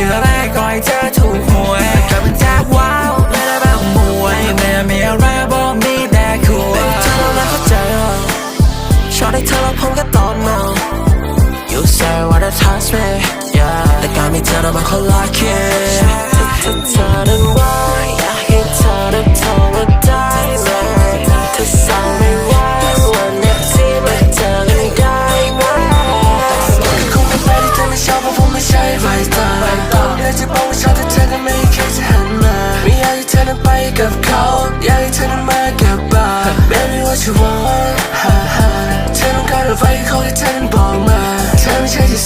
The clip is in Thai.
ชื่อแรกก่อยเธอถูกหวยกลายเป็นแจ๊กว้าวไม่ได้แบบมวยไม่มีอะไรบอกมีแต่คุยเธอเราเข้าใจอชอบได้เธอเราพมก็ตอนเมา You say what I touch me yeah แต่การมีเธอนั้นมันคนละคิด wake up call Yeah, you tell them I get by. Baby, what you want? Tell them, got a fight, call it 10 ball, man Tell me, change your